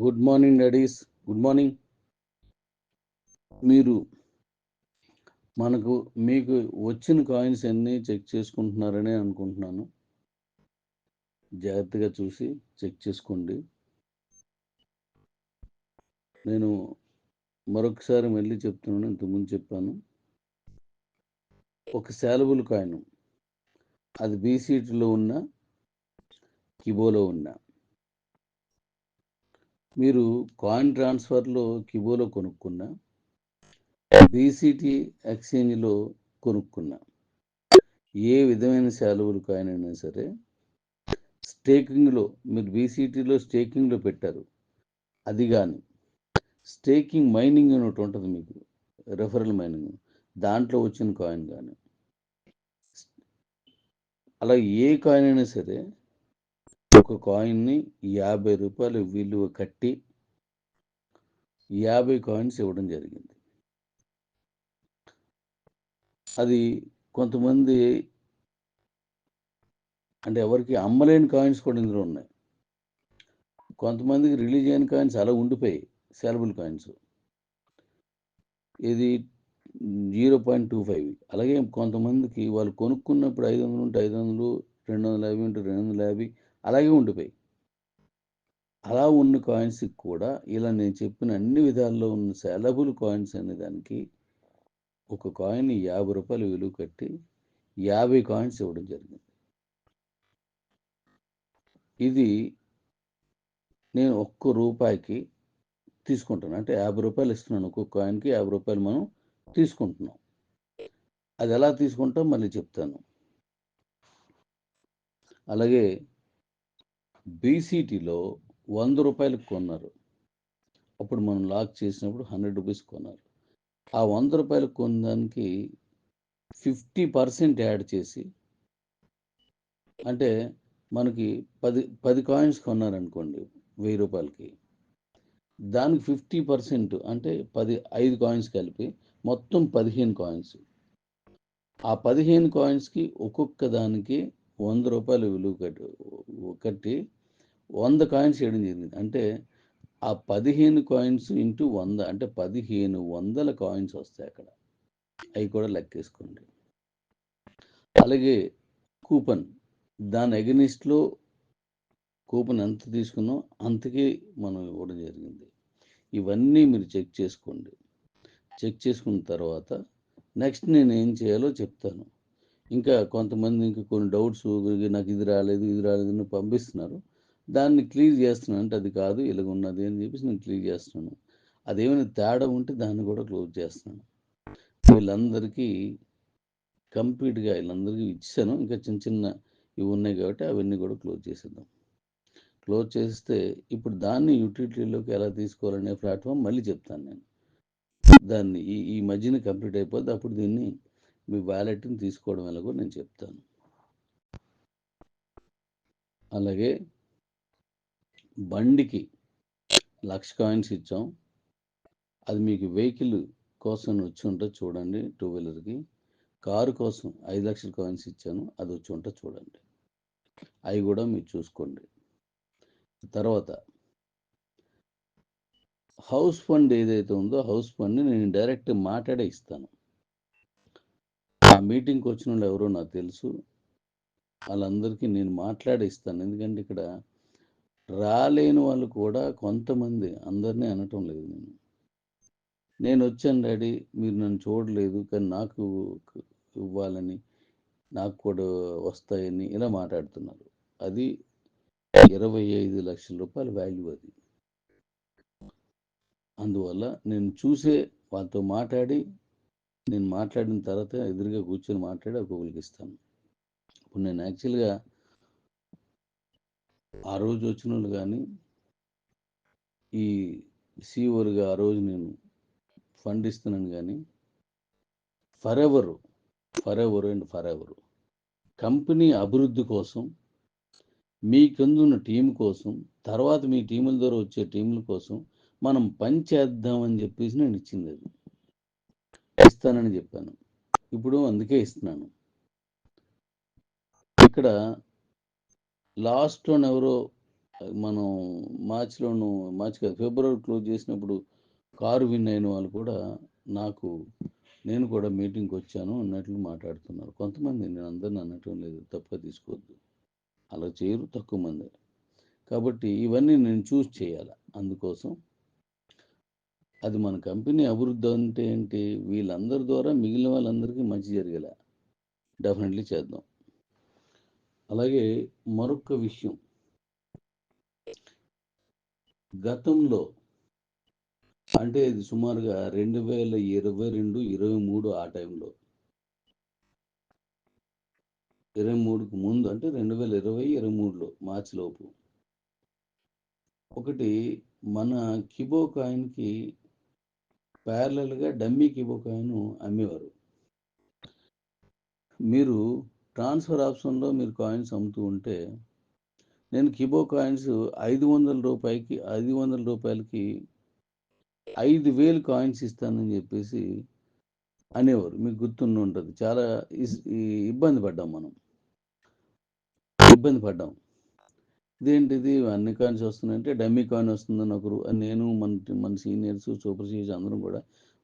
Good morning daddies good morning మీరు మనకు మీకు వచ్చిన కాయిన్స్ అన్నీ చెక్ చేసుకుంటున్నారని అనుకుంటున్నాను. జాగ్రత్తగా చూసి చెక్ చేసుకోండి. నేను మరొకసారి మళ్ళీ చెప్తున్నాను ఇంతకుముందు చెప్పాను. ఒక శాలబుల్ కాయిన్ అది బీసీటీలో ఉన్న కిబోలో ఉన్న. మీరు కాయిన్ ట్రాన్స్ఫర్లో కిబోలో కొనుక్కున్నా బీసీటీ ఎక్స్చేంజ్లో కొనుక్కున్నా ఏ విధమైన శాలువులు కాయిన్ అయినా సరే స్టేకింగ్లో మీరు బీసీటీలో స్టేకింగ్లో పెట్టారు. అది కానీ స్టేకింగ్ మైనింగ్ అని ఒకటి ఉంటుంది మీకు రెఫరల్ మైనింగ్ దాంట్లో వచ్చిన కాయిన్ కానీ అలా ఏ కాయిన్ అయినా సరే ఒక కాయిన్ని యాభై రూపాయలు విలువ కట్టి యాభై కాయిన్స్ ఇవ్వడం జరిగింది. అది కొంతమంది అంటే ఎవరికి అమ్మలేని కాయిన్స్ కూడా ఇందులో ఉన్నాయి. కొంతమందికి రిలీజ్ అయిన కాయిన్స్ అలా ఉండిపోయాయి సెలబుల్ కాయిన్స్ ఇది జీరో పాయింట్ టూ ఫైవ్ అలాగే కొంతమందికి వాళ్ళు కొనుక్కున్నప్పుడు ఐదు వందలు ఉంటే ఐదు వందలు రెండు వందల యాభై ఉంటే రెండు వందల యాభై అలాగే ఉండిపోయి. అలా ఉన్న కాయిన్స్కి కూడా ఇలా నేను చెప్పిన అన్ని విధాల్లో ఉన్న సెలబుల్ కాయిన్స్ అనే దానికి ఒక కాయిన్ యాభై రూపాయలు విలువ కట్టి యాభై కాయిన్స్ ఇవ్వడం జరిగింది. ఇది నేను ఒక్క రూపాయికి తీసుకుంటాను అంటే యాభై రూపాయలు ఇస్తున్నాను ఒక్కొక్క కాయిన్కి యాభై రూపాయలు మనం తీసుకుంటున్నాం. అది ఎలా తీసుకుంటాం మళ్ళీ చెప్తాను. అలాగే బీసీటీలో వంద రూపాయలకు కొన్నారు. అప్పుడు మనం లాక్ చేసినప్పుడు హండ్రెడ్ రూపీస్ కొన్నారు. ఆ వంద రూపాయలు కొనడానికి ఫిఫ్టీ పర్సెంట్ యాడ్ చేసి అంటే మనకి పది పది కాయిన్స్ కొన్నారనుకోండి వెయ్యి రూపాయలకి. దానికి ఫిఫ్టీ పర్సెంట్ అంటే పది ఐదు కాయిన్స్ కలిపి మొత్తం పదిహేను కాయిన్స్. ఆ పదిహేను కాయిన్స్కి ఒక్కొక్క దానికి వంద రూపాయలు విలువ కట్టి కట్టి వంద కాయిన్స్ వేయడం జరిగింది. అంటే ఆ పదిహేను కాయిన్స్ ఇంటూ వంద అంటే పదిహేను వందల కాయిన్స్ వస్తాయి అక్కడ. అవి కూడా లెక్కేసుకోండి. అలాగే కూపన్ దాని అగెనిస్ట్లో కూపన్ ఎంత తీసుకున్నాం అంతకే మనం ఇవ్వడం జరిగింది. ఇవన్నీ మీరు చెక్ చేసుకోండి. చెక్ చేసుకున్న తర్వాత నెక్స్ట్ నేను ఏం చేయాలో చెప్తాను. ఇంకా కొంతమంది ఇంకా కొన్ని డౌట్స్ నాకు ఇది రాలేదు ఇది రాలేదు అని పంపిస్తున్నారు. దాన్ని క్లియర్ చేస్తున్నాను. అంటే అది కాదు ఇలాగ ఉన్నది అని చెప్పేసి నేను క్లియర్ చేస్తున్నాను. అదేమైనా తేడా ఉంటే దాన్ని కూడా క్లోజ్ చేస్తున్నాను. వీళ్ళందరికీ కంప్లీట్గా వీళ్ళందరికీ ఇచ్చాను. ఇంకా చిన్న చిన్న ఇవి ఉన్నాయి కాబట్టి అవన్నీ కూడా క్లోజ్ చేసేద్దాం. క్లోజ్ చేస్తే ఇప్పుడు దాన్ని యూటిలిటీలోకి ఎలా తీసుకోవాలనే ప్లాట్ఫామ్ మళ్ళీ చెప్తాను నేను. దాన్ని ఈ ఈ మధ్యన కంప్లీట్ అయిపోద్ది అప్పుడు దీన్ని మీ వ్యాలెట్ని తీసుకోవడం ఎలాగో నేను చెప్తాను. అలాగే బండికి లక్ష కాయిన్స్ ఇచ్చాం. అది మీకు వెహికల్ కోసం వచ్చి ఉంటే చూడండి టూ వీలర్కి. కారు కోసం ఐదు లక్షల కాయిన్స్ ఇచ్చాను. అది వచ్చి ఉంటే చూడండి. అవి కూడా మీరు చూసుకోండి. తర్వాత హౌస్ ఫండ్ ఏదైతే ఉందో హౌస్ ఫండ్ని నేను డైరెక్ట్ మాట్లాడే ఇస్తాను. ఆ మీటింగ్కి వచ్చిన వాళ్ళు ఎవరో నాకు తెలుసు. వాళ్ళందరికీ నేను మాట్లాడిస్తాను. ఎందుకంటే ఇక్కడ రాలేని వాళ్ళు కూడా కొంతమంది అందరినీ అనటం లేదు నేను. నేను వచ్చాను డాడీ మీరు నన్ను చూడలేదు కానీ నాకు ఇవ్వాలని నాకు కూడా వస్తాయని ఇలా మాట్లాడుతున్నారు. అది ఇరవై ఐదు లక్షల రూపాయల వాల్యూ అది. అందువల్ల నేను చూసే వాళ్ళతో మాట్లాడి నేను మాట్లాడిన తర్వాత ఎదురుగా కూర్చొని మాట్లాడి ఒక్కొక్కరికి ఇస్తాను. ఇప్పుడు నేను యాక్చువల్గా ఆ రోజు వచ్చిన వాళ్ళు కానీ ఈ సీఓలుగా ఆ రోజు నేను ఫండ్ ఇస్తున్నాను కానీ for ever for ever and for ever company అభివృద్ధి కోసం మీ కిందున్న టీం కోసం తర్వాత మీ టీముల ద్వారా వచ్చే టీముల కోసం మనం పని చేద్దామని చెప్పేసి నేను ఇచ్చింది అది. ఇస్తానని చెప్పాను. ఇప్పుడు అందుకే ఇస్తున్నాను. ఇక్కడ లాస్ట్లో ఎవరో మనం మార్చిలోను మార్చి కాదు ఫిబ్రవరి క్లోజ్ చేసినప్పుడు కారు విన్ అయిన వాళ్ళు కూడా నాకు నేను కూడా మీటింగ్కి వచ్చాను అన్నట్లు మాట్లాడుతున్నారు. కొంతమంది నేను అందరిని అనటం లేదు తప్పుగా తీసుకోవద్దు. అలా చేయరు తక్కువ మంది. కాబట్టి ఇవన్నీ నేను చూస్ చేయాలి. అందుకోసం అది మన కంపెనీ అభివృద్ధి అంటే ఏంటి? వీళ్ళందరి ద్వారా మిగిలిన వాళ్ళందరికీ మంచి జరిగేలా. డెఫినెట్లీ చేద్దాం. అలాగే మరొక విషయం. గతంలో అంటే ఇది సుమారుగా రెండు వేల ఇరవై రెండు ఇరవై మూడు ఆ టైంలో. ఇరవై మూడుకు ముందు అంటే రెండు వేల ఇరవై ఇరవై మూడులో మార్చి లోపు. ఒకటి మన కిబో కాయిన్కి ప్యారలల్గా డమ్మీ కిబో కాయిన్ అమ్మేవారు. మీరు ట్రాన్స్ఫర్ ఆప్షన్లో మీరు కాయిన్స్ అమ్ముతూ ఉంటే నేను కిబో కాయిన్స్ ఐదు వందల రూపాయలకి ఐదు వందల రూపాయలకి ఐదు వేలు కాయిన్స్ ఇస్తానని చెప్పేసి అనేవారు. మీకు గుర్తుండి ఉంటుంది. చాలా ఇబ్బంది పడ్డాం మనం. ఇబ్బంది పడ్డాం. ఇదేంటిది? అన్ని కాయిన్స్ వస్తున్నాయంటే డమ్మీ కాయిన్ వస్తుందని ఒకరు నేను మన మన సీనియర్స్ సూపర్ సీనియర్స్ అందరం కూడా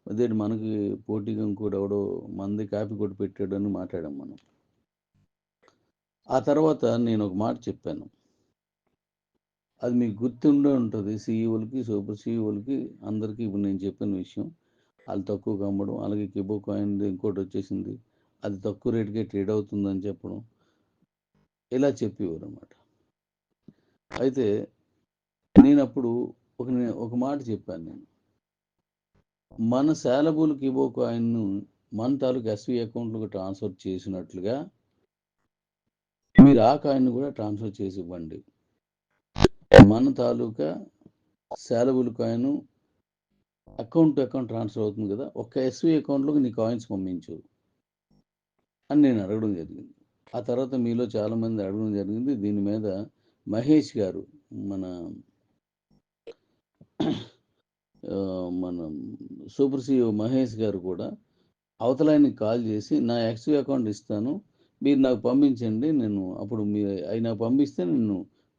అదే మనకి పోటీగా ఇంకోటి ఎవడో మంది కాపీ కొట్టి పెట్టాడు అని మాట్లాడాం మనం. ఆ తర్వాత నేను ఒక మాట చెప్పాను. అది మీకు గుర్తుండే ఉంటుంది. సీఈఓలకి సూపర్ సీఈఓలకి అందరికీ ఇప్పుడు నేను చెప్పిన విషయం. వాళ్ళు తక్కువ అమ్మడం అలాగే కిబో కాయిన్ ఇంకోటి వచ్చేసింది. అది తక్కువ రేటుకే ట్రేడ్ అవుతుందని చెప్పడం. ఇలా చెప్పేవారు అన్నమాట. అయితే నేను అప్పుడు ఒక ఒక మాట చెప్పాను నేను. మన శాలబుల్ కిబో కాయిన్ను మన తాలూకు ఎస్వి అకౌంట్లకు ట్రాన్స్ఫర్ చేసినట్లుగా మీరు ఆ కాయిన్ను కూడా ట్రాన్స్ఫర్ చేసి ఇవ్వండి మన తాలూకా sellable coin account to account transfer అవుతుంది కదా ఒక ఎస్వి అకౌంట్లోకి నీ కాయిన్స్ పంపించు అని నేను అడగడం జరిగింది. ఆ తర్వాత మీలో చాలామంది అడగడం జరిగింది. దీని మీద మహేష్ గారు మన మన సూపర్ సీఓ మహేష్ గారు కూడా అవతలాయనికి కాల్ చేసి నా ఎక్స్వి అకౌంట్ ఇస్తాను మీరు నాకు పంపించండి నేను అప్పుడు మీరు అవి నాకు పంపిస్తే నేను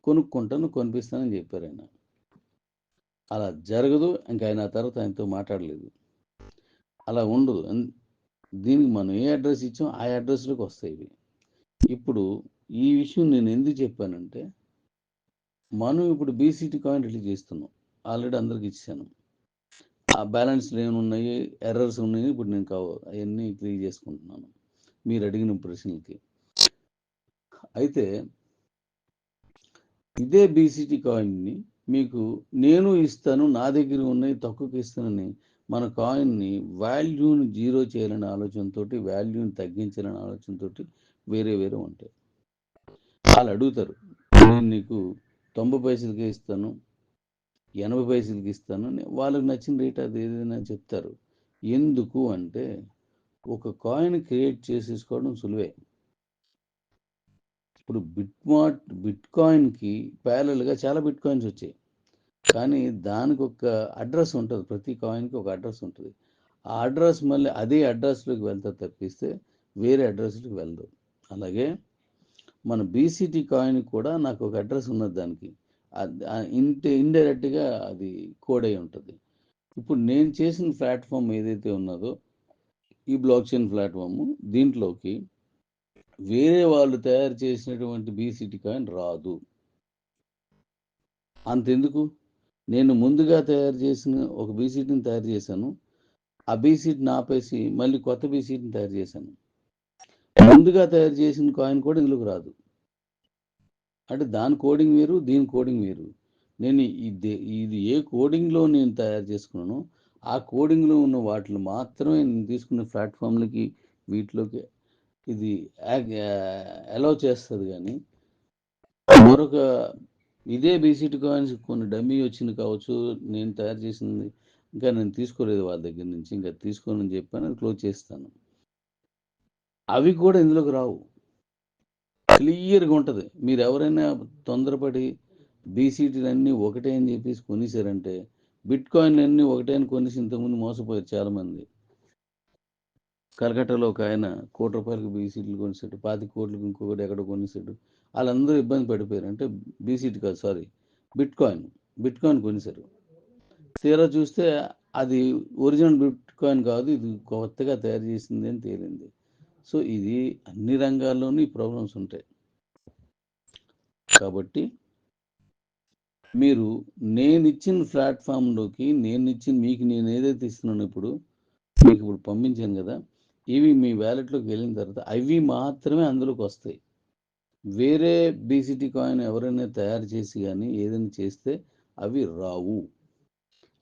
కొనుక్కుంటాను కొనిపిస్తానని చెప్పారు ఆయన. అలా జరగదు ఇంకా ఆయన తర్వాత ఆయనతో మాట్లాడలేదు. అలా ఉండదు. దీనికి మనం ఏ అడ్రస్ ఇచ్చాం ఆ అడ్రస్లోకి వస్తాయి ఇవి. ఇప్పుడు ఈ విషయం నేను ఎందుకు చెప్పానంటే మనం ఇప్పుడు బీసీటీ కాయిన్ రిలీజ్ చేస్తున్నాం. ఆల్రెడీ అందరికి ఇచ్చాను ఆ బ్యాలెన్స్లు ఏమైనా ఉన్నాయి ఎర్రర్స్ ఉన్నాయి. ఇప్పుడు నేను కావు అవన్నీ క్లియర్ చేసుకుంటున్నాను. మీరు అడిగిన ప్రశ్నలకి. అయితే ఇదే బీసీటీ కాయిన్ని మీకు నేను ఇస్తాను నా దగ్గర ఉన్నాయి తక్కువకి ఇస్తానని మన కాయిన్ని వాల్యూని జీరో చేయాలనే ఆలోచనతో వాల్యూని తగ్గించాలనే ఆలోచనతో వేరే వేరే ఉంటాయి. వాళ్ళు అడుగుతారు నేను నీకు తొంభై పైసలకే ఇస్తాను ఎనభై పైసలకి ఇస్తాను అని వాళ్ళకి నచ్చిన రేట్ అది ఏదైనా చెప్తారు. ఎందుకు అంటే ఒక కాయిన్ క్రియేట్ చేసేసుకోవడం సులువే. ఇప్పుడు బిట్ మార్ట్ బిట్ కాయిన్కి ప్యారల్గా చాలా బిట్ కాయిన్స్ వచ్చాయి. కానీ దానికి ఒక అడ్రస్ ఉంటుంది ప్రతి కాయిన్కి ఒక అడ్రస్ ఉంటుంది. ఆ అడ్రస్ మళ్ళీ అదే అడ్రస్లోకి వెళ్తా తప్పిస్తే వేరే అడ్రస్లోకి వెళ్ళదు అలాగే మన బీసీటీ కాయిన్ కూడా నాకు ఒక అడ్రస్ ఉన్నది దానికి. ఇంటి ఇండైరెక్ట్గా అది కోడ్ అయి ఉంటుంది. ఇప్పుడు నేను చేసిన ప్లాట్ఫామ్ ఏదైతే ఉన్నదో ఈ బ్లాక్ చైన్ ప్లాట్ఫామ్ దీంట్లోకి వేరే వాళ్ళు తయారు చేసినటువంటి బీసీటీ కాయిన్ రాదు. అంతెందుకు? నేను ముందుగా తయారు చేసిన ఒక బీసీటీని తయారు చేశాను. ఆ బీసీటీని ఆపేసి మళ్ళీ కొత్త బీసీటీని తయారు చేశాను. ముందుగా తయారు చేసిన కాయిన్ కూడా ఇందులోకి రాదు. అంటే దాని కోడింగ్ వేరు దీని కోడింగ్ వేరు. నేను ఇది ఇది ఏ కోడింగ్లో నేను తయారు చేసుకున్నానో ఆ కోడింగ్లో ఉన్న వాటిని మాత్రమే నేను తీసుకున్న ప్లాట్ఫామ్లకి వీటిలోకి ఇది అలౌ చేస్తుంది కానీ మరొక ఇదే బీసీటీ కాయిన్స్ కొన్ని డమ్మీ వచ్చింది కావచ్చు నేను తయారు చేసింది ఇంకా నేను తీసుకోలేదు వాళ్ళ దగ్గర నుంచి ఇంకా తీసుకోనని చెప్పాను క్లోజ్ చేస్తాను. అవి కూడా ఇందులోకి రావు. క్లియర్గా ఉంటుంది. మీరు ఎవరైనా తొందరపడి బీసీటీలు అన్నీ ఒకటే అని చెప్పేసి కొనేసారంటే బిట్ కాయిన్లు అన్నీ ఒకటే అని కొనేసి ఇంతకుముందు మోసపోయారు చాలామంది. కలకట్టాలో ఒక ఆయన కోటి రూపాయలకు బీసీటీలు కొనిసాడు పాతి కోట్లకు ఇంకొకటి ఎక్కడ కొనేసాడు. వాళ్ళందరూ ఇబ్బంది పడిపోయారు. అంటే బీసీటీ కాదు sorry bit coin bitcoin కొనేశారు తీరా చూస్తే అది ఒరిజినల్ బిట్ కాయిన్ కాదు ఇది కొత్తగా తయారు చేసింది అని తేలింది. సో ఇది అన్ని రంగాల్లోనూ ఈ ప్రాబ్లమ్స్ ఉంటాయి. కాబట్టి మీరు నేను ఇచ్చిన ప్లాట్ఫామ్లోకి నేను ఇచ్చిన మీకు నేను ఏదైతే ఇస్తున్నాను ఇప్పుడు మీకు ఇప్పుడు పంపించాను కదా ఇవి మీ వ్యాలెట్లోకి వెళ్ళిన తర్వాత అవి మాత్రమే అందులోకి వస్తాయి. వేరే బీసీటీ కాయిన్ ఎవరైనా తయారు చేసి కానీ ఏదైనా చేస్తే అవి రావు.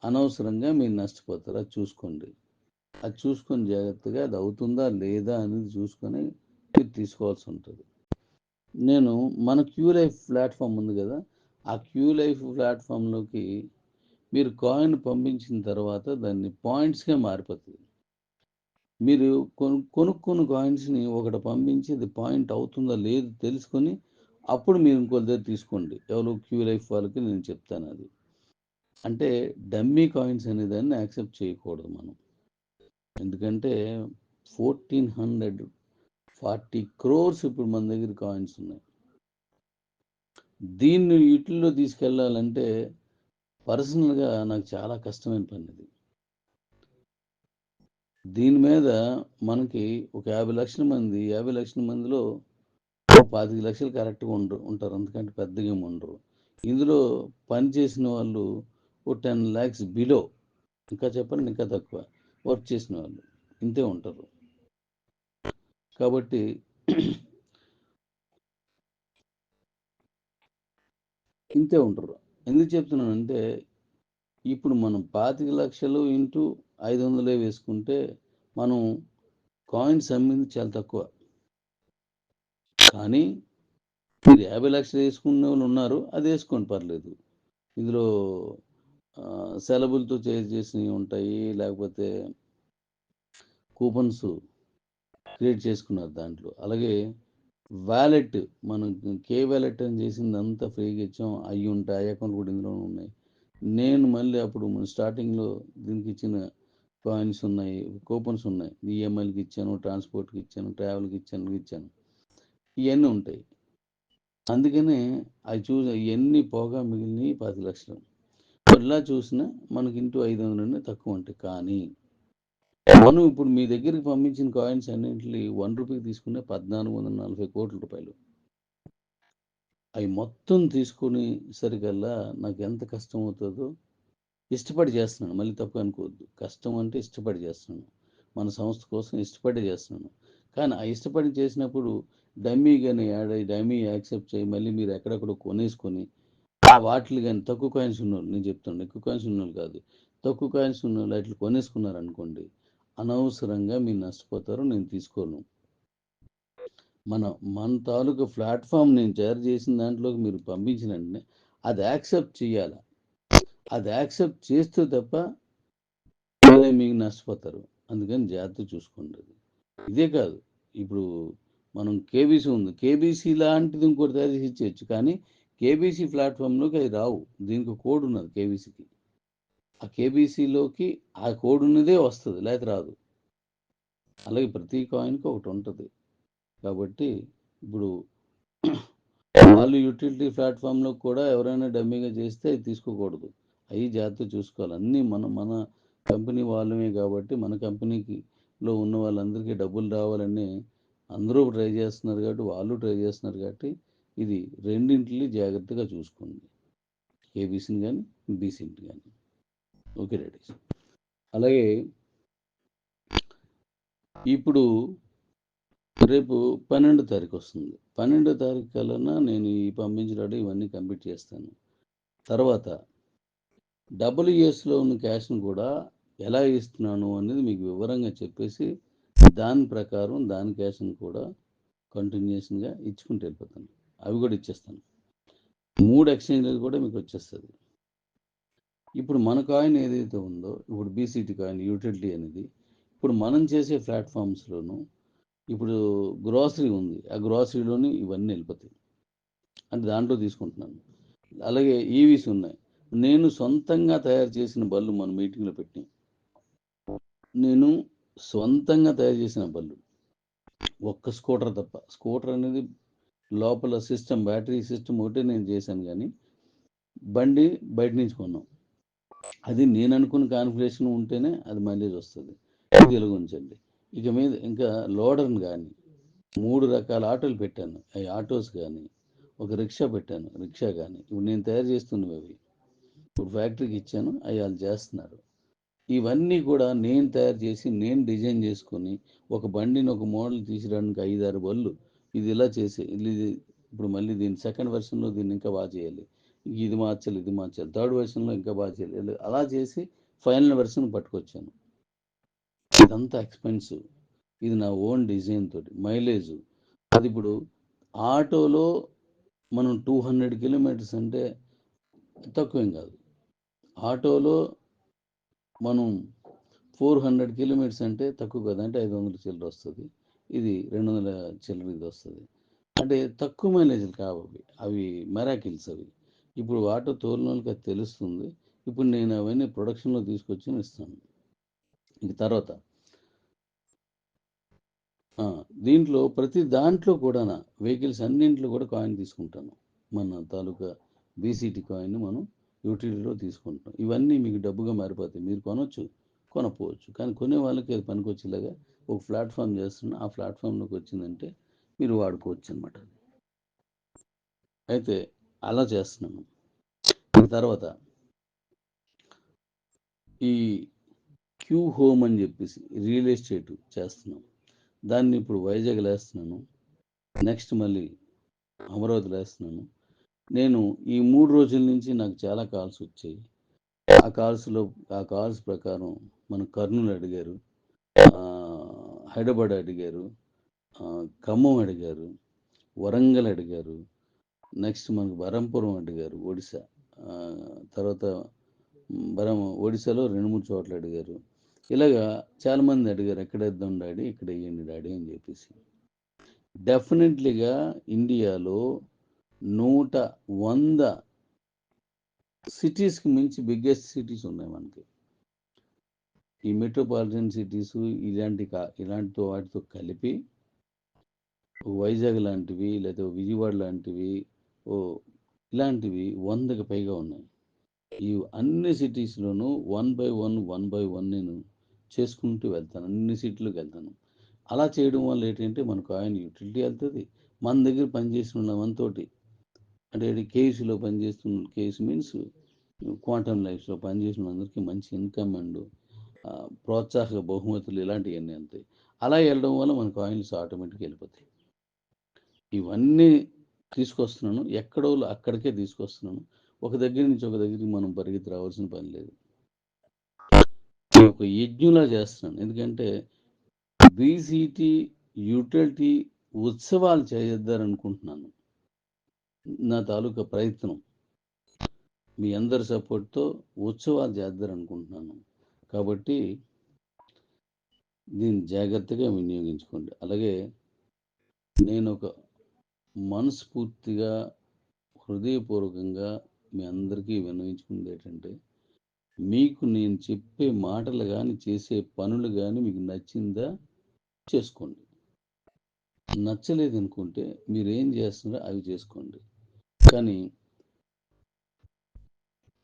అనవసరంగా మీరు నష్టపోతారు? చూసుకోండి. అది చూసుకొని జాగ్రత్తగా అది అవుతుందా లేదా అనేది చూసుకొని మీరు తీసుకోవాల్సి ఉంటుంది. నేను మన క్యూ లైఫ్ ప్లాట్ఫామ్ ఉంది కదా ఆ క్యూ లైఫ్ ప్లాట్ఫామ్లోకి మీరు కాయిన్ పంపించిన తర్వాత దాన్ని పాయింట్స్గా మారిపోతుంది. మీరు కొను కొనుక్కున్న కాయిన్స్ని ఒకటి పంపించి అది పాయింట్ అవుతుందా లేదు తెలుసుకొని అప్పుడు మీరు ఇంకో దగ్గర తీసుకోండి. ఎవరు క్యూ లైఫ్ వాళ్ళకి నేను చెప్తాను అది. అంటే డమ్మీ కాయిన్స్ అనే దాన్ని యాక్సెప్ట్ చేయకూడదు మనం. ఎందుకంటే ఫోర్టీన్ హండ్రెడ్ ఫార్టీ క్రోర్స్ ఇప్పుడు మన దగ్గర కాయిన్స్ ఉన్నాయి. దీన్ని వీటిల్లో తీసుకెళ్ళాలంటే పర్సనల్గా నాకు చాలా కష్టమైన పని ఇది. దీని మీద మనకి ఒక యాభై లక్షల మంది యాభై లక్షల మందిలో పాతిక లక్షలు కరెక్ట్గా ఉండరు ఉంటారు. ఎందుకంటే పెద్దగా ఏమి ఉండరు. ఇందులో పని చేసిన వాళ్ళు ఓ టెన్ ల్యాక్స్ బిలో. ఇంకా చెప్పండి ఇంకా తక్కువ. వర్క్ చేసిన వాళ్ళు. ఇంతే ఉంటారు. కాబట్టి ఇంతే ఉంటారు. ఎందుకు చెప్తున్నానంటే ఇప్పుడు మనం పాతిక లక్షలు ఇంటూ ఐదు వందలే వేసుకుంటే మనం కాయిన్స్ అమ్మింది చాలా తక్కువ. కానీ మీరు యాభై లక్షలు వేసుకునే వాళ్ళు ఉన్నారు అది వేసుకోండి పర్లేదు. ఇందులో సెలబుల్తో చేసినవి ఉంటాయి. లేకపోతే కూపన్స్ క్రియేట్ చేసుకున్నారు దాంట్లో. అలాగే వ్యాలెట్ మనం కే వ్యాలెట్ అని చేసింది అంతా ఫ్రీగా ఇచ్చాం. అవి ఉంటాయి. అకౌంట్ కూడా ఇందులో ఉన్నాయి. నేను మళ్ళీ అప్పుడు స్టార్టింగ్లో దీనికి ఇచ్చిన కాయిన్స్ ఉన్నాయి. కూపన్స్ ఉన్నాయి. ఈఎంఐలకి ఇచ్చాను ట్రాన్స్పోర్ట్కి ఇచ్చాను ట్రావెల్కి ఇచ్చాను ఇచ్చాను. ఇవన్నీ ఉంటాయి. అందుకనే అవి చూసి ఇవన్నీ పోగా మిగిలినవి పది లక్షలు. ఇలా చూసినా మనకి ఇంటూ ఐదు వందలు తక్కువ ఉంటాయి. కానీ మనం ఇప్పుడు మీ దగ్గరికి పంపించిన కాయిన్స్ అన్నింటినీ వన్ రూపీకి తీసుకునే పద్నాలుగు వందల నలభై కోట్ల రూపాయలు. అవి మొత్తం తీసుకుని సరికల్లా నాకు ఎంత కష్టం అవుతుందో ఇష్టపడి చేస్తున్నాను. మళ్ళీ తప్పు అనుకోవద్దు. కష్టం అంటే ఇష్టపడి చేస్తున్నాను. మన సంస్థ కోసం ఇష్టపడి చేస్తున్నాను. కానీ ఆ ఇష్టపడి చేసినప్పుడు డమ్మీ కానీ యాడ్ అయ్యి డమ్మీ యాక్సెప్ట్ చేయి మళ్ళీ మీరు ఎక్కడెక్కడ కొనేసుకొని ఆ వాటిలు కానీ తక్కువ కాయిన్స్ ఉన్నోళ్ళు నేను చెప్తాను ఎక్కువ కాయిన్స్ ఉన్నోళ్ళు కాదు. తక్కువ కాయిన్స్ ఉన్నోళ్ళు అట్లా కొనేసుకున్నారు అనుకోండి అనవసరంగా మీరు నష్టపోతారు నేను తీసుకోను. మన మన తాలూకు ప్లాట్ఫామ్ నేను తయారు చేసిన దాంట్లోకి మీరు పంపించిన వెంటనే అది యాక్సెప్ట్ చేయాలి? అది యాక్సెప్ట్ చేస్తే తప్ప మళ్ళీ మీకు నష్టపోతారు. అందుకని జాగ్రత్త చూసుకోండి ఇదే కాదు ఇప్పుడు మనం కేబీసీ ఉంది. కేబీసీ లాంటిది ఇంకోటి తయారు చేసి ఇచ్చేయచ్చు. కానీ కేబీసీ ప్లాట్ఫామ్లోకి అది రావు. దీనికి కోడ్ ఉన్నది కేబీసీకి. ఆ కేబీసీలోకి ఆ కోడ్ ఉన్నదే వస్తుంది లేకపోతే రాదు. అలాగే ప్రతి కాయిన్కి ఒకటి ఉంటుంది. కాబట్టి ఇప్పుడు వాళ్ళు యూటిలిటీ ప్లాట్ఫామ్లో కూడా ఎవరైనా డమ్మీగా చేస్తే అది తీసుకోకూడదు. అవి జాగ్రత్త చూసుకోవాలి. అన్నీ మన మన కంపెనీ వాళ్ళమే కాబట్టి మన కంపెనీకి లో ఉన్న వాళ్ళందరికీ డబ్బులు రావాలని అందరూ ట్రై చేస్తున్నారు కాబట్టి వాళ్ళు ట్రై చేస్తున్నారు కాబట్టి ఇది రెండింటిని జాగ్రత్తగా చూసుకోండి. ఏబీసీని కానీ బీసీని కానీ ఓకే రెడీ అలాగే ఇప్పుడు రేపు పన్నెండో తారీఖు వస్తుంది. పన్నెండో తారీఖు కల్లా నేను ఈ పంపించడం ఇవన్నీ కంప్లీట్ చేస్తాను. తర్వాత డబ్ల్యూఎస్లో ఉన్న క్యాష్ను కూడా ఎలా ఇస్తున్నాను అనేది మీకు వివరంగా చెప్పేసి దాని ప్రకారం దాని క్యాష్ని కూడా కంటిన్యూషన్గా ఇచ్చుకుంటూ వెళ్ళిపోతాను. అవి కూడా ఇచ్చేస్తాను. మూడు ఎక్స్చేంజ్లు కూడా మీకు వచ్చేస్తుంది. ఇప్పుడు మన కాయిన్ ఏదైతే ఉందో ఇప్పుడు బీసీటీ కాయిన్ యూటిలిటీ అనేది ఇప్పుడు మనం చేసే ప్లాట్ఫామ్స్లోను ఇప్పుడు గ్రాసరీ ఉంది. ఆ గ్రాసరీలోని ఇవన్నీ వెళ్ళిపోతాయి. అంటే దాంట్లో తీసుకుంటున్నాను. అలాగే e ఈవీస్ ఉన్నాయి. నేను సొంతంగా తయారు చేసిన బళ్ళు మన మీటింగ్లో పెట్టి నేను సొంతంగా తయారు చేసిన బళ్ళు. ఒక్క స్కూటర్ తప్ప. స్కూటర్ అనేది లోపల సిస్టమ్ బ్యాటరీ సిస్టమ్ ఒకటే నేను చేశాను కానీ బండి బయట నుంచి కొన్నాం. అది నేను అనుకున్న కాన్ఫిగరేషన్ ఉంటేనే అది మైలేజ్ వస్తుంది. తెలుగు ఉంచండి. ఇక మీద ఇంకా లోడర్ని కానీ మూడు రకాల ఆటోలు పెట్టాను. అవి ఆటోస్ కానీ ఒక రిక్షా పెట్టాను రిక్షా కానీ. ఇప్పుడు నేను తయారు చేస్తున్నవి అవి. ఇప్పుడు ఫ్యాక్టరీకి ఇచ్చాను అవి వాళ్ళు చేస్తున్నారు. ఇవన్నీ కూడా నేను తయారు చేసి నేను డిజైన్ చేసుకొని ఒక బండిని ఒక మోడల్ తీసడానికి ఐదారు బళ్ళు ఇది ఇలా చేసి ఇది ఇప్పుడు మళ్ళీ దీని సెకండ్ వెర్షన్లో దీన్ని ఇంకా బాగా చేయాలి. ఇది మార్చాలి ఇది మార్చాలి. థర్డ్ వెర్షన్లో ఇంకా బాగా చేయాలి. అలా చేసి ఫైనల్ వెర్షన్ పట్టుకొచ్చాను. ఇదంతా ఎక్స్పెన్సివ్ ఇది నా ఓన్ డిజైన్ తోటి మైలేజ్. అది ఇప్పుడు ఆటోలో మనం టూ హండ్రెడ్ కిలోమీటర్స్ అంటే తక్కువేం కాదు. ఆటోలో మనం ఫోర్ హండ్రెడ్ కిలోమీటర్స్ అంటే తక్కువ కదా. అంటే ఐదు వందల చిల్లర వస్తుంది. ఇది రెండు వందల చిల్లర ఇది వస్తుంది. అంటే తక్కువ మైలేజీలు కావు అవి అవి మెరాకిల్స్ అవి. ఇప్పుడు ఆటో తోలినోళ్ళకి అది తెలుస్తుంది. ఇప్పుడు నేను అవన్నీ ప్రొడక్షన్లో తీసుకొచ్చి ఇస్తాను. ఇంక తర్వాత దీంట్లో ప్రతి దాంట్లో కూడా వెహికల్స్ అన్నింటిలో కూడా కాయిన్ తీసుకుంటాను. మన తాలూకా బీసీటీ కాయిన్ మనం యూటిలిటీలో తీసుకుంటాం ఇవన్నీ మీకు డబ్బుగా మారిపోతాయి. మీరు కొనొచ్చు కొనపోవచ్చు కానీ కొనే వాళ్ళకి అది పనికొచ్చేలాగా ఒక ప్లాట్ఫామ్ చేస్తున్నా ఆ ప్లాట్ఫామ్లోకి వచ్చిందంటే మీరు వాడుకోవచ్చు అనమాట అయితే అలా చేస్తున్నాను తర్వాత ఈ క్యూ హోమ్ అని చెప్పేసి రియల్ ఎస్టేట్ చేస్తున్నాం. దాన్ని ఇప్పుడు వైజాగ్ వేస్తున్నాను. నెక్స్ట్ మళ్ళీ అమరావతిలో వేస్తున్నాను. నేను ఈ మూడు రోజుల నుంచి నాకు చాలా కాల్స్ వచ్చాయి. ఆ కాల్స్లో ఆ కాల్స్ ప్రకారం మన కర్నూలు అడిగారు. హైదరాబాద్ అడిగారు ఖమ్మం అడిగారు వరంగల్ అడిగారు నెక్స్ట్ మనకు బరంపురం అడిగారు ఒడిశా తర్వాత బరం ఒడిశాలో రెండు మూడు చోట్ల అడిగారు. ఇలాగా చాలామంది అడిగారు ఎక్కడ ఇద్దాం డాడీ ఇక్కడ వేయండి డాడీ? అని చెప్పేసి. డెఫినెట్లీగా ఇండియాలో నూట వంద సిటీస్కి మించి బిగ్గెస్ట్ సిటీస్ ఉన్నాయి మనకి. ఈ మెట్రోపాలిటన్ సిటీస్ ఇలాంటి కా- ఇలాంటి వాటితో కలిపి వైజాగ్ లాంటివి లేదా విజయవాడ లాంటివి ఓ ఇలాంటివి వందకి పైగా ఉన్నాయి. ఈ అన్ని సిటీస్లోనూ one by one one by one నేను చేసుకుంటూ వెళ్తాను. అన్ని సిటీలకు వెళ్తాను. అలా చేయడం వల్ల ఏంటంటే మనకు ఆయన యూటిలిటీ వెళ్తుంది. మన దగ్గర పనిచేసిన మనతోటి అంటే కేఎస్లో పనిచేస్తున్న కేఎస్ మీన్స్ క్వాంటమ్ లైఫ్స్లో పనిచేసిన అందరికీ మంచి ఇన్కమ్ అండ్ ప్రోత్సాహక బహుమతులు ఇలాంటివన్నీ అంతాయి అలా వెళ్ళడం వల్ల మన కాయిన్స్ ఆటోమేటిక్గా వెళ్ళిపోతాయి. ఇవన్నీ తీసుకొస్తున్నాను. ఎక్కడో అక్కడికే తీసుకొస్తున్నాను. ఒక దగ్గర నుంచి ఒక దగ్గరికి మనం పరిగెత్తి రావాల్సిన పని లేదు. ఒక యజ్ఞంలా చేస్తున్నాను. ఎందుకంటే బీసీటీ యూటిలిటీ ఉత్సవాలు చేద్దారనుకుంటున్నాను. నా తాలూకా ప్రయత్నం. మీ అందరి సపోర్ట్తో ఉత్సవాలు చేద్దారనుకుంటున్నాను. కాబట్టి దీన్ని జాగ్రత్తగా వినియోగించుకోండి. అలాగే నేను ఒక మనస్ఫూర్తిగా హృదయపూర్వకంగా మీ అందరికీ వినవించుకుంది ఏంటంటే మీకు నేను చెప్పే మాటలు కానీ చేసే పనులు కానీ మీకు నచ్చిందా చేసుకోండి. నచ్చలేదు అనుకుంటే మీరు ఏం చేస్తున్నారో అవి చేసుకోండి. కానీ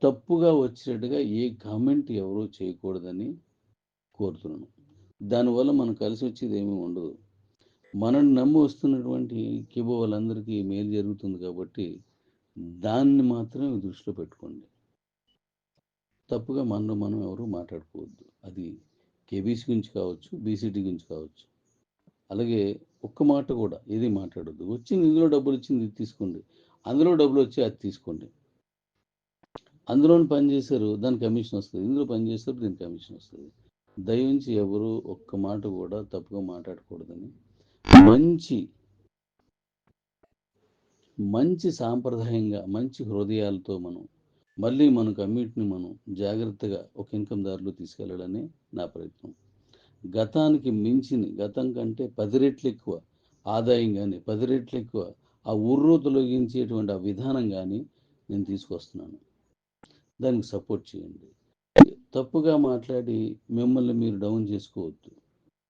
తప్పుగా వచ్చినట్టుగా ఏ కామెంట్ ఎవరూ చేయకూడదని కోరుతున్నాను. దానివల్ల మనం కలిసి వచ్చేది ఏమీ ఉండదు. మనల్ని నమ్మి వస్తున్నటువంటి కిబో వాళ్ళందరికీ మేలు జరుగుతుంది కాబట్టి దాన్ని మాత్రమే దృష్టిలో పెట్టుకోండి. తప్పుగా మనలో మనం ఎవరు మాట్లాడుకోవద్దు. అది కేబీసీ గురించి కావచ్చు బీసీటీ గురించి కావచ్చు. అలాగే ఒక్క మాట కూడా ఏది మాట్లాడొద్దు. వచ్చింది ఇందులో డబ్బులు వచ్చింది ఇది తీసుకోండి. అందులో డబ్బులు వచ్చి అది తీసుకోండి. అందులో పని చేశారు దాని కమిషన్ వస్తుంది. ఇందులో పని చేస్తారు దీని కమిషన్ వస్తుంది. దయించి ఎవరు ఒక్క మాట కూడా తప్పుగా మాట్లాడకూడదని మంచి మంచి సాంప్రదాయంగా మంచి హృదయాలతో మనం మళ్ళీ మన కమ్యూనిటీని మనం జాగ్రత్తగా ఒక ఇన్కమ్ దారిలో తీసుకెళ్ళాలని నా ప్రయత్నం. గతానికి మించిన గతం కంటే పది రెట్లు ఎక్కువ ఆదాయం కానీ పది రెట్లు ఎక్కువ ఆ ఉర్రు తొలగించేటువంటి ఆ విధానం కానీ నేను తీసుకొస్తున్నాను. దానికి సపోర్ట్ చేయండి. తప్పుగా మాట్లాడి మిమ్మల్ని మీరు డౌన్ చేసుకోవద్దు.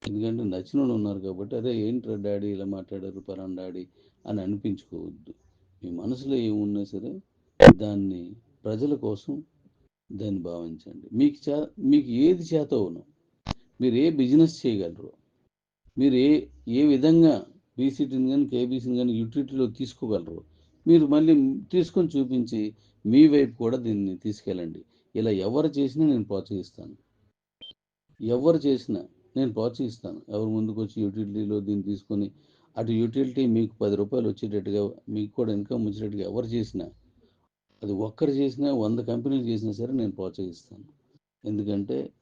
ఎందుకంటే నచ్చిన వాళ్ళు ఉన్నారు కాబట్టి అరే ఏంట్రా డాడీ ఇలా మాట్లాడారు పరాన్ డాడీ అని అనిపించుకోవద్దు. మీ మనసులో ఏమున్నా సరే దాన్ని ప్రజల కోసం దాన్ని భావించండి. మీకు చే మీకు ఏది చేత అవును మీరు ఏ బిజినెస్ చేయగలరు మీరు ఏ ఏ విధంగా బీసీటీని కానీ కేబీసీని కానీ యూటిలిటీలో తీసుకోగలరు మీరు మళ్ళీ తీసుకొని చూపించి మీ వైపు కూడా దీన్ని తీసుకెళ్ళండి. ఇలా ఎవరు చేసినా నేను ప్రోత్సహిస్తాను. ఎవరు చేసినా నేను ప్రోత్సహిస్తాను. ఎవరు ముందుకు వచ్చి యూటిలిటీలో దీన్ని తీసుకొని అటు యూటిలిటీ మీకు పది రూపాయలు వచ్చేటట్టుగా మీకు కూడా ఇన్కమ్ వచ్చేటట్టుగా ఎవరు చేసినా అది ఒక్కరు చేసినా వంద కంపెనీలు చేసినా సరే నేను ప్రోత్సహిస్తాను. ఎందుకంటే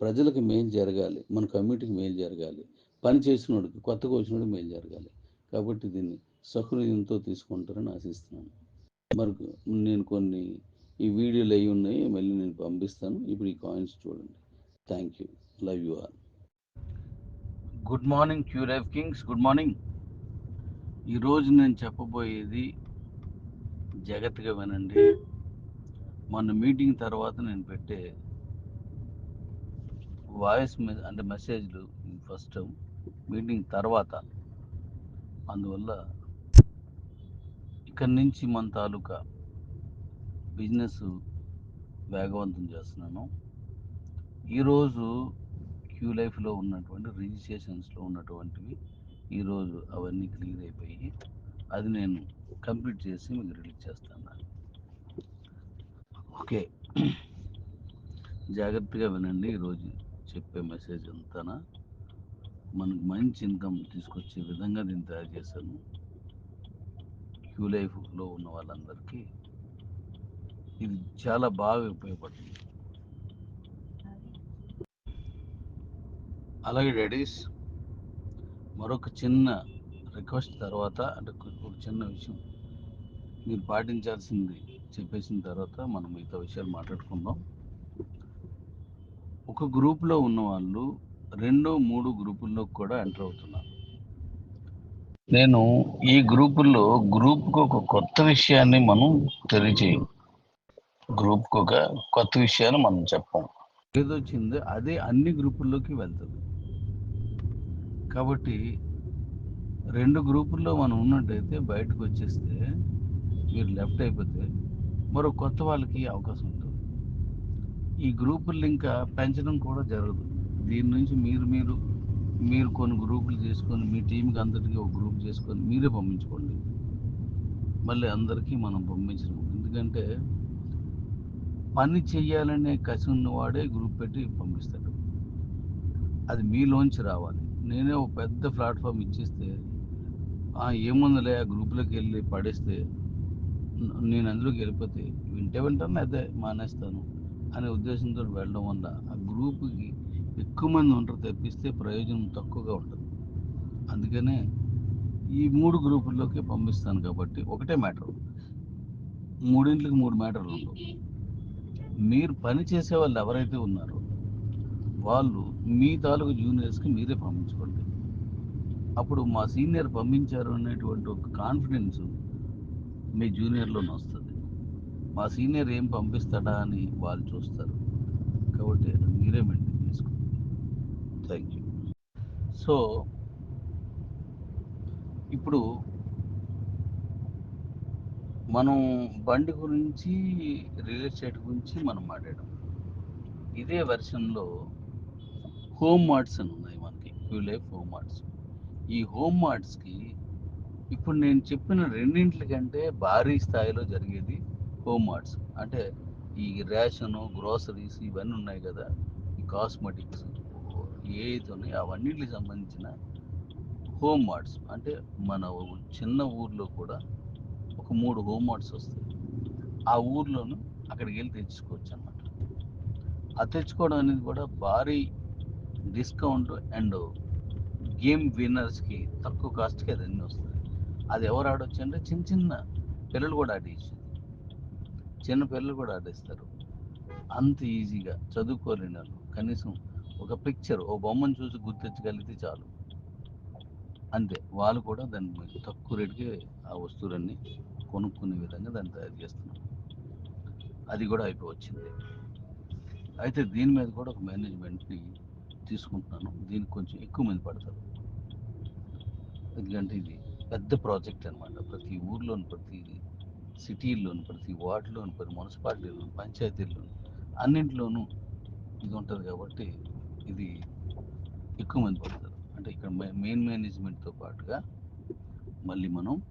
ప్రజలకు మేలు జరగాలి. మన కమ్యూనిటీకి మేలు జరగాలి. పని చేసినోడికి కొత్తగా వచ్చినోడికి మేలు జరగాలి. కాబట్టి దీన్ని సహృదయంతో తీసుకుంటారని ఆశిస్తున్నాను. మరి నేను కొన్ని ఈ వీడియోలు అవి ఉన్నాయి మళ్ళీ నేను పంపిస్తాను. ఇప్పుడు ఈ కాయిన్స్ చూడండి. Thank you love you all good morning cure life kings good morning ఈరోజు నేను చెప్పబోయేది జగత్గా వినండి. మొన్న మీటింగ్ తర్వాత నేను పెట్టే వాయిస్ అంటే మెసేజ్లు ఫస్ట్ మీటింగ్ తర్వాత. అందువల్ల ఇక్కడి నుంచి మన తాలూకా బిజినెస్ వేగవంతం చేస్తున్నాను. ఈరోజు క్యూ లైఫ్లో ఉన్నటువంటి రిజిస్ట్రేషన్స్లో ఉన్నటువంటివి ఈరోజు అవన్నీ క్లియర్ అయిపోయి అది నేను కంప్లీట్ చేసి మీకు రిలీజ్ చేస్తాను. ఓకే. జాగ్రత్తగా వినండి ఈరోజు చెప్పే మెసేజ్ అంతా మనకు మంచి ఇన్కమ్ తీసుకొచ్చే విధంగా దీన్ని తయారు చేశాను. క్యూ లైఫ్లో ఉన్న వాళ్ళందరికీ ఇది చాలా బాగా ఉపయోగపడుతుంది. అలాగే డాడీస్ మరొక చిన్న రిక్వెస్ట్ తర్వాత అంటే ఒక చిన్న విషయం. మీరు పాటించాల్సింది చెప్పేసిన తర్వాత మనం మిగతా విషయాలు మాట్లాడుకుందాం. ఒక గ్రూప్లో ఉన్న వాళ్ళు రెండో మూడు గ్రూపుల్లో కూడా ఎంటర్ అవుతున్నారు. నేను ఈ గ్రూపుల్లో గ్రూప్కి ఒక కొత్త విషయాన్ని మనం తెలియచేయం గ్రూప్కి ఒక కొత్త విషయాన్ని మనం చెప్పం. ఏదొచ్చిందో అదే అన్ని గ్రూపుల్లోకి వెళ్తుంది. కాబట్టి రెండు గ్రూపుల్లో మనం ఉన్నట్టయితే బయటకు వచ్చేస్తే మీరు లెఫ్ట్ అయిపోతే మరో కొత్త వాళ్ళకి అవకాశం ఉంటుంది. ఈ గ్రూపులు ఇంకా పెంచడం కూడా జరగదు. దీని నుంచి మీరు మీరు మీరు కొన్ని గ్రూపులు చేసుకొని మీ టీంకి అందరికీ ఒక గ్రూప్ చేసుకొని మీరే పంపించుకోండి. మళ్ళీ అందరికీ మనం పంపించడం ఎందుకంటే పని చెయ్యాలనే కసి ఉన్నవాడే గ్రూప్ పెట్టి పంపిస్తాడు. అది మీలోంచి రావాలి. నేనే ఒక పెద్ద ప్లాట్ఫామ్ ఇచ్చేస్తే ఏముందిలే ఆ గ్రూప్లోకి వెళ్ళి పడేస్తే నేను అందులోకి వెళ్ళిపోతే వింటే వింటాను అదే మానేస్తాను అనే ఉద్దేశంతో వెళ్ళడం వల్ల ఆ గ్రూప్కి ఎక్కువ మంది ఉంటారు తెప్పిస్తే ప్రయోజనం తక్కువగా ఉంటుంది. అందుకనే ఈ మూడు గ్రూపుల్లోకి పంపిస్తాను కాబట్టి ఒకటే మ్యాటర్. మూడింటికి మూడు మ్యాటర్లు ఉండవు. మీరు పని చేసే వాళ్ళు ఎవరైతే ఉన్నారో వాళ్ళు మీ తాలూకు జూనియర్స్కి మీరే పంపించుకోండి. అప్పుడు మా సీనియర్ పంపించారు అనేటువంటి ఒక కాన్ఫిడెన్స్ మీ జూనియర్లోనే వస్తుంది. మా సీనియర్ ఏం పంపిస్తాడా అని వాళ్ళు చూస్తారు. కాబట్టి మీరే మెయింటైన్ థ్యాంక్ యూ సో ఇప్పుడు మనం బండి గురించి రియల్ ఎస్టేట్ గురించి మనం మాట్లాడాం ఇదే వెర్షన్లో హోమ్ మార్ట్స్ అని ఉన్నాయి మనకి. Q life home marts. ఈ హోమ్ మార్ట్స్కి ఇప్పుడు నేను చెప్పిన రెండింటి కంటే భారీ స్థాయిలో జరిగేది హోమ్ మార్ట్స్. అంటే ఈ రేషను గ్రోసరీస్ ఇవన్నీ ఉన్నాయి కదా ఈ కాస్మెటిక్స్. ఏదైతే ఉన్నాయో అవన్నిటికి సంబంధించిన హోమ్ వార్డ్స్ అంటే మన చిన్న ఊర్లో కూడా ఒక మూడు హోమ్ వార్డ్స్ వస్తాయి. ఆ ఊర్లోను అక్కడికి వెళ్ళి తెచ్చుకోవచ్చు అనమాట ఆ తెచ్చుకోవడం అనేది కూడా భారీ డిస్కౌంట్ అండ్ గేమ్ విన్నర్స్కి తక్కువ కాస్ట్కి అది అన్నీ వస్తుంది అది ఎవరు ఆడొచ్చు అంటే చిన్న చిన్న పిల్లలు కూడా ఆడేసి చిన్న పిల్లలు కూడా ఆడేస్తారు. అంత ఈజీగా చదువుకోలేని వాళ్ళు కనీసం ఒక పిక్చర్ ఓ బొమ్మను చూసి గుర్తించగలిగితే చాలు. అంతే. వాళ్ళు కూడా దాన్ని తక్కువ రేటుకి ఆ వస్తువులన్నీ కొనుక్కునే విధంగా దాన్ని తయారు చేస్తున్నాం అది కూడా అయిపోవచ్చింది. అయితే దీని మీద కూడా ఒక మేనేజ్మెంట్ని తీసుకుంటున్నాను. దీనికి కొంచెం ఎక్కువ మంది పడతారు. ఎందుకంటే ఇది పెద్ద ప్రాజెక్ట్ అనమాట ప్రతి ఊర్లోని ప్రతి సిటీల్లోను ప్రతి వార్డులోను ప్రతి మున్సిపాలిటీలోను పంచాయతీల్లోను అన్నింటిలోనూ ఇది ఉంటుంది కాబట్టి ఇది ఎక్కువ మంది పడతారు. అంటే ఇక్కడ మెయిన్ మేనేజ్మెంట్తో పాటుగా మళ్ళీ మనం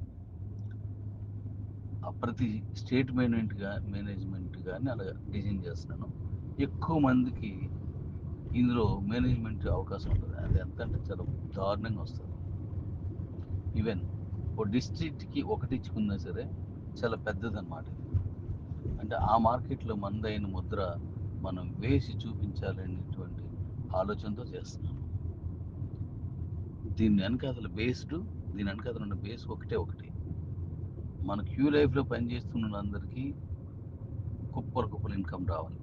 ప్రతి స్టేట్ మేనేజ్మెంట్గా మేనేజ్మెంట్ కానీ అలా డిజైన్ చేస్తున్నాను. ఎక్కువ మందికి ఇందులో మేనేజ్మెంట్ అవకాశం ఉంటుంది. అది ఎంత అంటే చాలా దారుణంగా వస్తుంది. ఈవెన్ ఓ డిస్ట్రిక్ట్కి ఒకటి ఇచ్చుకున్నా సరే చాలా పెద్దదన్నమాట ఇది. అంటే ఆ మార్కెట్లో మందైన ముద్ర మనం వేసి చూపించాలనేటువంటి ఆలోచనతో చేస్తున్నాం. దీని వెనకాతల బేస్డ్ దీని వెనకాతల ఉన్న బేస్ ఒకటే ఒకటి. మన క్యూ లైఫ్లో పనిచేస్తున్న అందరికీ కుప్పలు కుప్పలు ఇన్కమ్ రావాలి.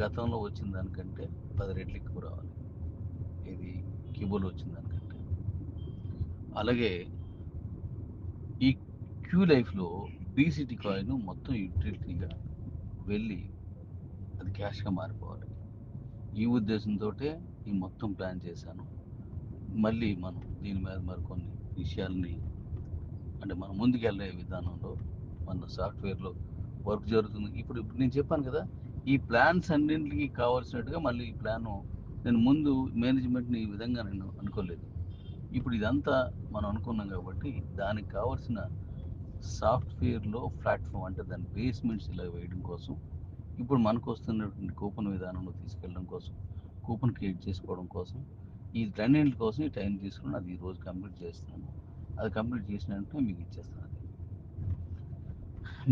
గతంలో వచ్చిన దానికంటే పది రెట్లు ఎక్కువ రావాలి. ఇది క్యూబోలో వచ్చిన దానికంటే. అలాగే ఈ క్యూ లైఫ్లో బీసీటీ కాయిన్ మొత్తం యూటిలిటీగా వెళ్ళి అది క్యాష్గా మారిపోవాలి. ఈ ఉద్దేశంతో ఈ మొత్తం ప్లాన్ చేశాను. మళ్ళీ మనం దీని మీద మరికొన్ని విషయాల్ని అంటే మనం ముందుకెళ్ళే విధానంలో మన సాఫ్ట్వేర్లో వర్క్ జరుగుతుంది. ఇప్పుడు ఇప్పుడు నేను చెప్పాను కదా ఈ ప్లాన్స్ అన్నింటికి కావాల్సినట్టుగా మళ్ళీ ఈ ప్లాను నేను ముందు మేనేజ్మెంట్ని ఈ విధంగా నేను అనుకోలేదు. ఇప్పుడు ఇదంతా మనం అనుకున్నాం కాబట్టి దానికి కావాల్సిన సాఫ్ట్వేర్లో ప్లాట్ఫామ్ అంటే దాని బేస్మెంట్స్ ఇలా వేయడం కోసం ఇప్పుడు మనకు వస్తున్నటువంటి కూపన్ విధానంలో తీసుకెళ్ళడం కోసం కూపన్ క్రియేట్ చేసుకోవడం కోసం ఈ రెండింటి కోసం ఈ టైం తీసుకుని అది ఈరోజు కంప్లీట్ చేస్తున్నాను. అది కంప్లీట్ చేసిన వెంటనే మీకు ఇచ్చేస్తాను అది.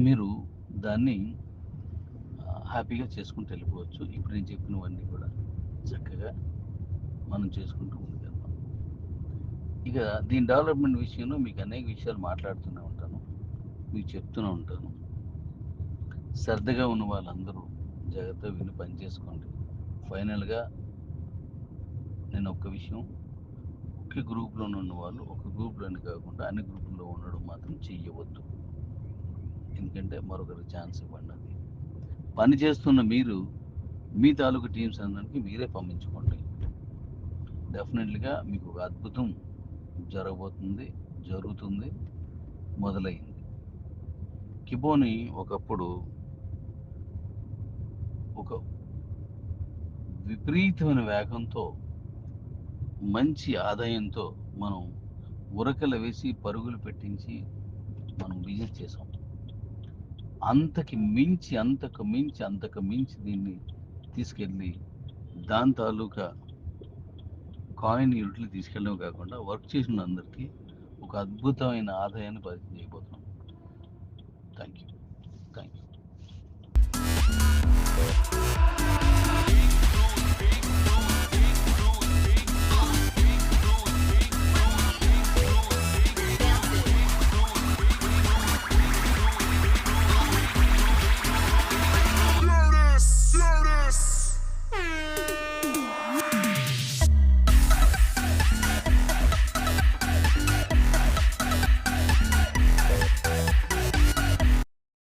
మీరు దాన్ని హ్యాపీగా చేసుకుంటూ వెళ్ళిపోవచ్చు. ఇప్పుడు నేను చెప్పినవన్నీ కూడా చక్కగా మనం చేసుకుంటూ ముందుకెళ్తాం ఇక దీని డెవలప్మెంట్ విషయంలో మీకు అనేక విషయాలు మాట్లాడుతూనే ఉంటాను. మీకు చెప్తూనే ఉంటాను. శ్రద్ధగా ఉన్న వాళ్ళందరూ జాగ్రత్తగా విని పని చేసుకోండి. ఫైనల్గా నేను ఒక్క విషయం ఒకే గ్రూప్లో ఉన్న వాళ్ళు ఒక గ్రూప్లోనే కాకుండా అన్ని గ్రూపుల్లో ఉండడం మాత్రం చెయ్యవద్దు. ఎందుకంటే మరొకరు ఛాన్స్ ఇవ్వండి అది. పని చేస్తున్న మీరు మీ తాలూకు టీమ్స్ అందరికీ మీరే పంపించుకోండి. డెఫినెట్లీగా మీకు ఒక అద్భుతం జరగబోతుంది జరుగుతుంది మొదలైంది. కిబోని ఒకప్పుడు ఒక విపరీతమైన వేగంతో మంచి ఆదాయంతో మనం ఉరకలు వేసి పరుగులు పెట్టించి మనం బిజినెస్ చేసాం. అంతకి మించి అంతకు మించి అంతకు మించి దీన్ని తీసుకెళ్ళి దాని తాలూకా కాయిన్ యూనిట్లు తీసుకెళ్ళడం కాకుండా వర్క్ చేసిన అందరికీ ఒక అద్భుతమైన ఆదాయాన్ని పరిచయం చేయబోతున్నాం. Thank you